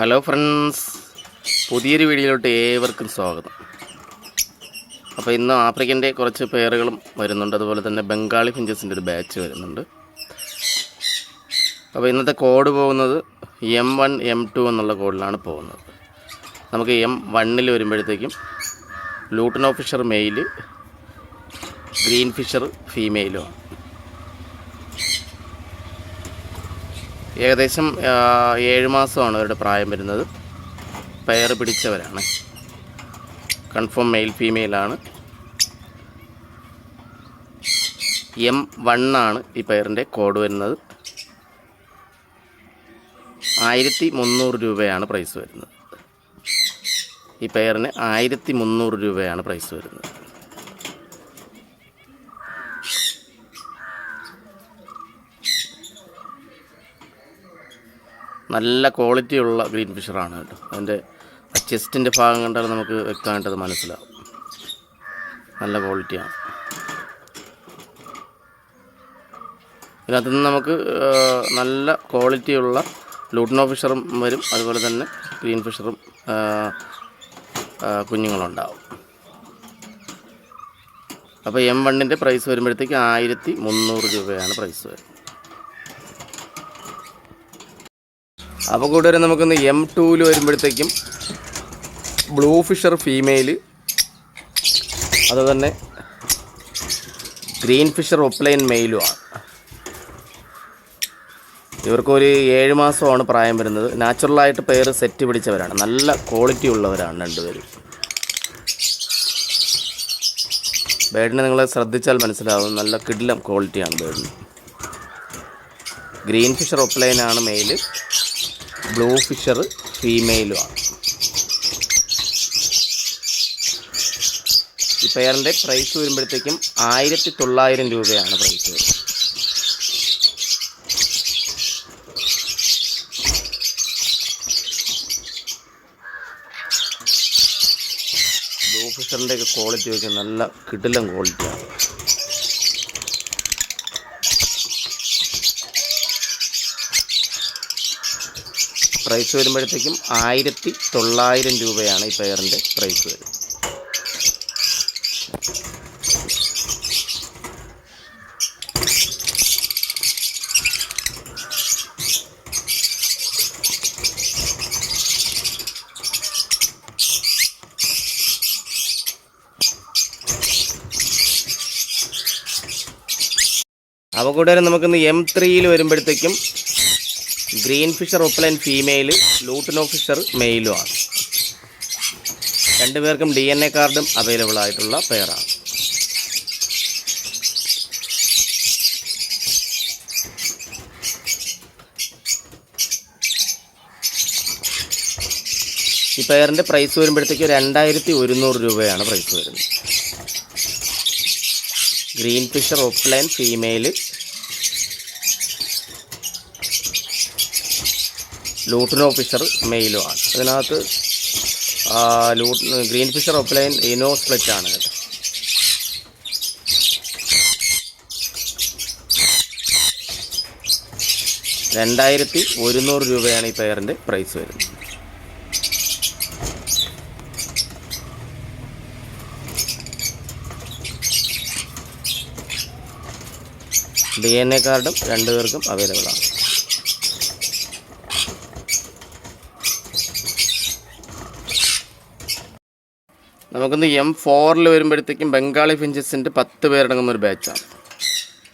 Hello friends. പുതിയൊരു വീഡിയോയിലോട്ട് ഏവർക്കും സ്വാഗതം. അപ്പോൾ ഇന്ന് ആഫ്രിക്കന്റെ കുറച്ച് പേറുകളും വരുന്നുണ്ട്. അതുപോലെ തന്നെ ബംഗാളി ഫിഞ്ചസിന്റെ ഒരു ബാച്ച് വരുന്നുണ്ട്. അപ്പോൾ ഇന്നത്തെ കോഡ് പോകുന്നത് എം വൺ എം ടു എന്നുള്ള കോഡിലാണ് പോകുന്നത്. നമുക്ക് എം വണ്ണിൽ വരുമ്പോഴത്തേക്കും lutino fisher male green fisher ഫീമെയിലും. ഏകദേശം ഏഴ് മാസമാണ് അവരുടെ പ്രായം വരുന്നത്. പയർ പിടിച്ചവരാണ്. കൺഫേം മെയിൽ ഫീമെയിലാണ് എം വണ്ണാണ് ഈ പയറിന്റെ കോഡ് വരുന്നത്. ആയിരത്തി മുന്നൂറ് രൂപയാണ് പ്രൈസ് വരുന്നത്. ഈ പയറിന് ആയിരത്തി മുന്നൂറ് രൂപയാണ് പ്രൈസ് വരുന്നത്. നല്ല ക്വാളിറ്റിയുള്ള ഗ്രീൻ ഫിഷറാണ് കേട്ടോ. അതിന്റെ ചെസ്റ്റിന്റെ ഭാഗം കണ്ടാൽ നമുക്ക് വ്യക്തമായിട്ടത് മനസ്സിലാവും. നല്ല ക്വാളിറ്റിയാണ് ഇതിനകത്ത് നിന്ന് നമുക്ക് നല്ല ക്വാളിറ്റിയുള്ള ലൂട്ടിനോ ഫിഷറും വരും. അതുപോലെ തന്നെ ഗ്രീൻ ഫിഷറും കുഞ്ഞുങ്ങളുണ്ടാവും. അപ്പോൾ എം വണ്ണിന്റെ പ്രൈസ് വരുമ്പോഴത്തേക്ക് ആയിരത്തി മുന്നൂറ് രൂപയാണ് പ്രൈസ് വരുന്നത്. അപ്പോൾ കൂട്ടുകാരെ നമുക്കൊന്ന് എം ടൂവിൽ വരുമ്പോഴത്തേക്കും ബ്ലൂ ഫിഷർ ഫീമെയിൽ അതുപോലെ തന്നെ ഗ്രീൻ ഫിഷർ ഒപ്ലൈൻ മെയിലുമാണ് ഇവർക്കൊരു ഏഴ് മാസമാണ് പ്രായം വരുന്നത്. നാച്ചുറലായിട്ട് പേര് സെറ്റ് പിടിച്ചവരാണ്. നല്ല ക്വാളിറ്റി ഉള്ളവരാണ് രണ്ടുപേരും. ബേഡിനെ നിങ്ങൾ ശ്രദ്ധിച്ചാൽ മനസ്സിലാവും. നല്ല കിഡിലം ക്വാളിറ്റിയാണ് ബേഡിന്. ഗ്രീൻ ഫിഷർ ഒപ്ലൈനാണ് മെയിൽ ബ്ലൂ ഫിഷർ ഫീമെയിലുമാണ്. ഈ പെയറിന്റെ പ്രൈസ് വരുമ്പോഴത്തേക്കും ആയിരത്തി തൊള്ളായിരം രൂപയാണ് പ്രൈസ് വരുന്നത്. ബ്ലൂ ഫിഷറിന്റെയൊക്കെ ക്വാളിറ്റി വെച്ചാൽ നല്ല കിടിലം ക്വാളിറ്റിയാണ്. പ്രൈസ് വരുമ്പോഴത്തേക്കും ആയിരത്തി തൊള്ളായിരം രൂപയാണ് ഈ പെയറിന്റെ പ്രൈസ് വരുന്നത് അപ്പോൾ കൂട്ടുകാരെ നമുക്കിന്ന് എം ത്രീയിൽ വരുമ്പോഴത്തേക്കും green fisher opaline female lutino fisher മെയിലും ആണ്. രണ്ടുപേർക്കും ഡി എൻ എ കാർഡും അവൈലബിൾ ആയിട്ടുള്ള പെയറാണ് ഈ പെയറിന്റെ പ്രൈസ് വരുമ്പോഴത്തേക്ക് രണ്ടായിരത്തി ഒരുന്നൂറ് രൂപയാണ് പ്രൈസ് വരുന്നത്. Green Fischer opaline female lutino officer മെയിലും ആണ്. അതിനകത്ത് loot green Fischer opaline ino split ആണ് കേട്ടോ. രണ്ടായിരത്തി ഒരുന്നൂറ് രൂപയാണ് ഈ പെയറിന്റെ പ്രൈസ് വരുന്നത്. ഡി എൻ എ കാർഡും രണ്ടുപേർക്കും അവൈലബിൾ ആണ്. നമുക്കിന്ന് എം ഫോറിൽ വരുമ്പോഴത്തേക്കും ബംഗാളി ഫിഞ്ചസിന്റെ പത്ത് പേരടങ്ങുന്ന ഒരു ബാച്ചാണ്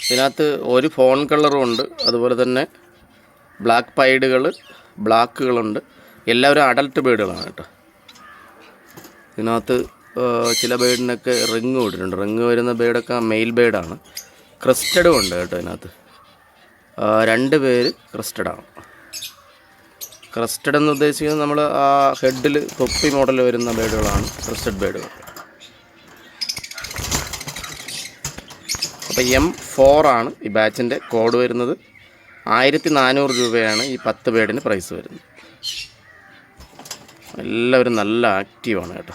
ഇതിനകത്ത് ഒരു ഫോൺ കളറും ഉണ്ട്. അതുപോലെ തന്നെ ബ്ലാക്ക് പൈഡുകൾ ബ്ലാക്കുകളുണ്ട് എല്ലാവരും അഡൽട്ട് ബേഡുകളാണ് കേട്ടോ. ഇതിനകത്ത് ചില ബേഡിനൊക്കെ റിങ് വിട്ടിട്ടുണ്ട് റിങ് വരുന്ന ബേഡൊക്കെ മെയിൽ ബേഡാണ് ക്രിസ്റ്റഡും ഉണ്ട് കേട്ടോ ഇതിനകത്ത്. രണ്ട് പേര് ക്രിസ്റ്റഡാണ് ക്രസ്റ്റഡ് എന്ന് ഉദ്ദേശിക്കുന്നത് നമ്മൾ ആ ഹെഡിൽ തൊപ്പി മോഡൽ വരുന്ന ബേഡുകളാണ് ക്രസ്റ്റഡ് ബേഡുകൾ. അപ്പോൾ എം ആണ് ഈ ബാച്ചിന്റെ കോഡ് വരുന്നത്. ആയിരത്തി നാനൂറ് രൂപയാണ് ഈ പത്ത് ബേഡിന് പ്രൈസ് വരുന്നത്. എല്ലാവരും നല്ല ആക്റ്റീവാണ് കേട്ടോ.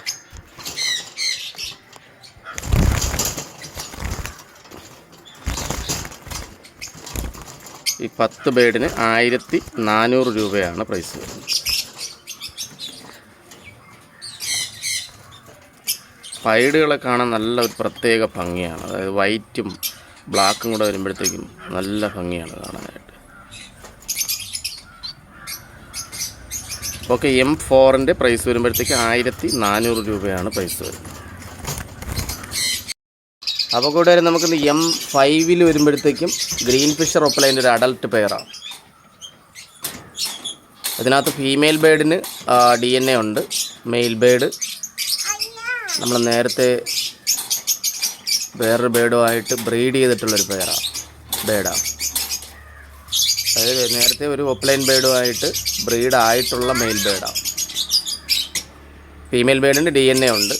ഈ പത്ത് ബേഡിന് ആയിരത്തി നാനൂറ് രൂപയാണ് പ്രൈസ്. പൈഡുകളെ കാണാൻ നല്ല ഒരു പ്രത്യേക ഭംഗിയാണ്. അതായത് വൈറ്റും ബ്ലാക്കും കൂടെ വരുമ്പോഴത്തേക്കും നല്ല ഭംഗിയാണ് കാണാനായിട്ട്. ഓക്കെ എം ഫോറിന്റെ പ്രൈസ് വരുമ്പോഴത്തേക്ക് ആയിരത്തി നാനൂറ് രൂപയാണ് പ്രൈസ് വരുന്നത്. അപ്പോൾ കൂട്ടുകാരെ നമുക്കിന്ന് എം ഫൈവിൽ വരുമ്പോഴത്തേക്കും ഗ്രീൻ ഫിഷർ ഒപ്പലൈന്റെ ഒരു അഡൽട്ട് പെയറാണ്. അതിനകത്ത് ഫീമെയിൽ ബേഡിന് ഡി എൻ എ ഉണ്ട്. മെയിൽ ബേഡ് നമ്മൾ നേരത്തെ വേറൊരു ബേഡുമായിട്ട് ബ്രീഡ് ചെയ്തിട്ടുള്ളൊരു പെയറാണ് ബേഡാണ് അതായത് നേരത്തെ ഒരു ഒപ്ലൈൻ ബേഡുമായിട്ട് ബ്രീഡായിട്ടുള്ള മെയിൽ ബേഡാണ് ഫീമെയിൽ ബേഡിന് ഡി എൻ എ ഉണ്ട്.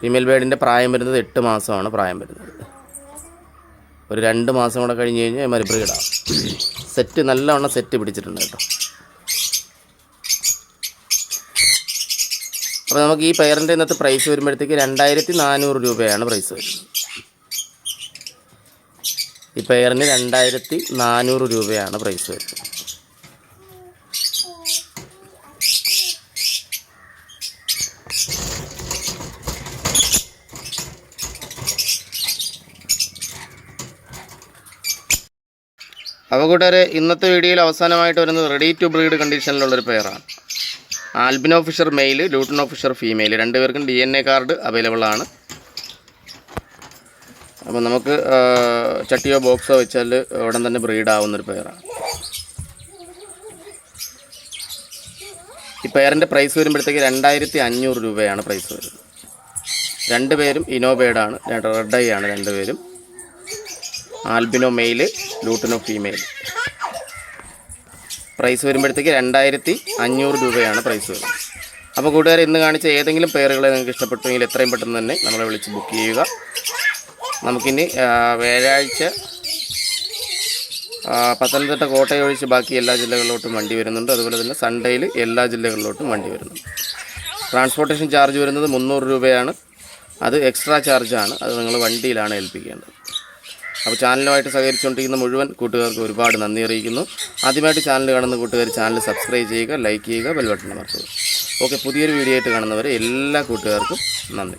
ഫീമെയിൽ ബേഡിന്റെ പ്രായം വരുന്നത് എട്ട് മാസമാണ് പ്രായം വരുന്നത്. ഒരു രണ്ട് മാസം കൂടെ കഴിഞ്ഞ് കഴിഞ്ഞാൽ മരുബ്രീഡാണ് സെറ്റ് നല്ലവണ്ണം സെറ്റ് പിടിച്ചിട്ടുണ്ട് കേട്ടോ. അപ്പോൾ നമുക്ക് ഈ പെയറിന്റെ ഇന്നത്തെ പ്രൈസ് വരുമ്പോഴത്തേക്ക് രണ്ടായിരത്തി നാനൂറ് രൂപയാണ് പ്രൈസ് വരുന്നത്. ഈ പെയറിന് രണ്ടായിരത്തി നാനൂറ് രൂപയാണ് പ്രൈസ് വരുന്നത്. അപ്പോൾ കൂട്ടുകാരെ ഇന്നത്തെ വീഡിയോയിൽ അവസാനമായിട്ട് വരുന്നത് റെഡി ടു ബ്രീഡ് കണ്ടീഷനിലുള്ളൊരു പെയറാണ് albino fisher male lutino fisher female രണ്ടുപേർക്കും D N A card available ആണ്. അപ്പോൾ നമുക്ക് ചട്ടിയോ ബോക്സോ വെച്ചാൽ ഉടൻ തന്നെ ബ്രീഡ് ആവുന്നൊരു പെയറാണ് ഈ പെയറിന്റെ പ്രൈസ് വരുമ്പോഴത്തേക്ക് രണ്ടായിരത്തി അഞ്ഞൂറ് രൂപയാണ് പ്രൈസ് വരുന്നത്. രണ്ടുപേരും ഇനോബേഡാണ് റെഡ് ഐ ആണ് രണ്ടുപേരും. Albino male lutino female price വരുമ്പോഴത്തേക്ക് രണ്ടായിരത്തി അഞ്ഞൂറ് രൂപയാണ് പ്രൈസ് വരുന്നത്. അപ്പോൾ കൂട്ടുകാർ ഇന്ന് കാണിച്ച ഏതെങ്കിലും പേരുകളെ നിങ്ങൾക്ക് ഇഷ്ടപ്പെട്ടുവെങ്കിൽ എത്രയും പെട്ടെന്ന് തന്നെ നമ്മളെ വിളിച്ച് ബുക്ക് ചെയ്യുക. നമുക്കിനി വ്യാഴാഴ്ച പത്തനംതിട്ട കോട്ടയം ഒഴിച്ച് ബാക്കി എല്ലാ ജില്ലകളിലോട്ടും വണ്ടി വരുന്നുണ്ട്. അതുപോലെ തന്നെ സൺഡേയിൽ എല്ലാ ജില്ലകളിലോട്ടും വണ്ടി വരുന്നുണ്ട്. ട്രാൻസ്പോർട്ടേഷൻ ചാർജ് വരുന്നത് മുന്നൂറ് രൂപയാണ്. അത് എക്സ്ട്രാ ചാർജാണ്. അത് നിങ്ങൾ വണ്ടിയിലാണ് ഏൽപ്പിക്കേണ്ടത്. അപ്പോൾ ചാനലുമായിട്ട് സഹകരിച്ചുകൊണ്ടിരിക്കുന്ന മുഴുവൻ കൂട്ടുകാർക്ക് ഒരുപാട് നന്ദി അറിയിക്കുന്നു. ആദ്യമായിട്ട് ചാനൽ കാണുന്ന കൂട്ടുകാർ ചാനൽ സബ്സ്ക്രൈബ് ചെയ്യുക ലൈക്ക് ചെയ്യുക ബെൽബട്ടൺ അമർത്തുക. ഓക്കെ പുതിയൊരു വീഡിയോ ആയിട്ട് കാണുന്നവരെ എല്ലാ കൂട്ടുകാർക്കും നന്ദി.